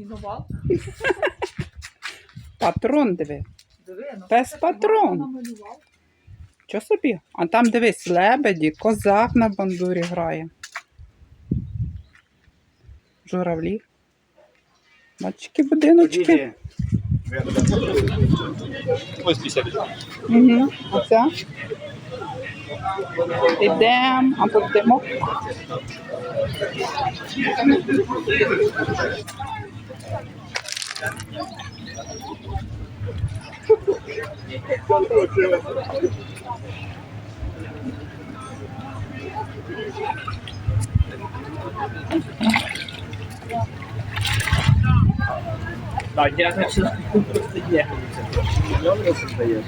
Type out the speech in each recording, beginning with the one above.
Сіновал. Патрон диви. Диви, ну, Пес патрон. намалював. Що собі? А там дивись, лебеді, козак на бандурі грає. Журавлі. Бачки будиночки. Ось 50 Угу. Оце. Ідемо, а тут димок. Так, я начинаю просто ехать. Миллион раз создаешь.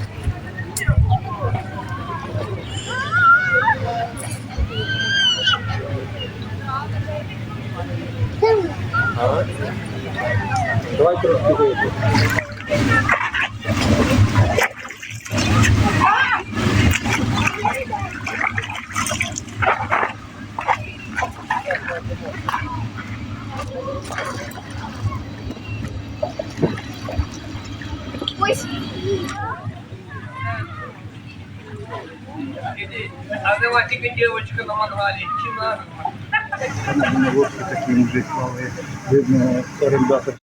Давай трошки вийду. А давай тільки девочка на мангале. Чи надо? На лодке такий мужик малий. Видно, орендатор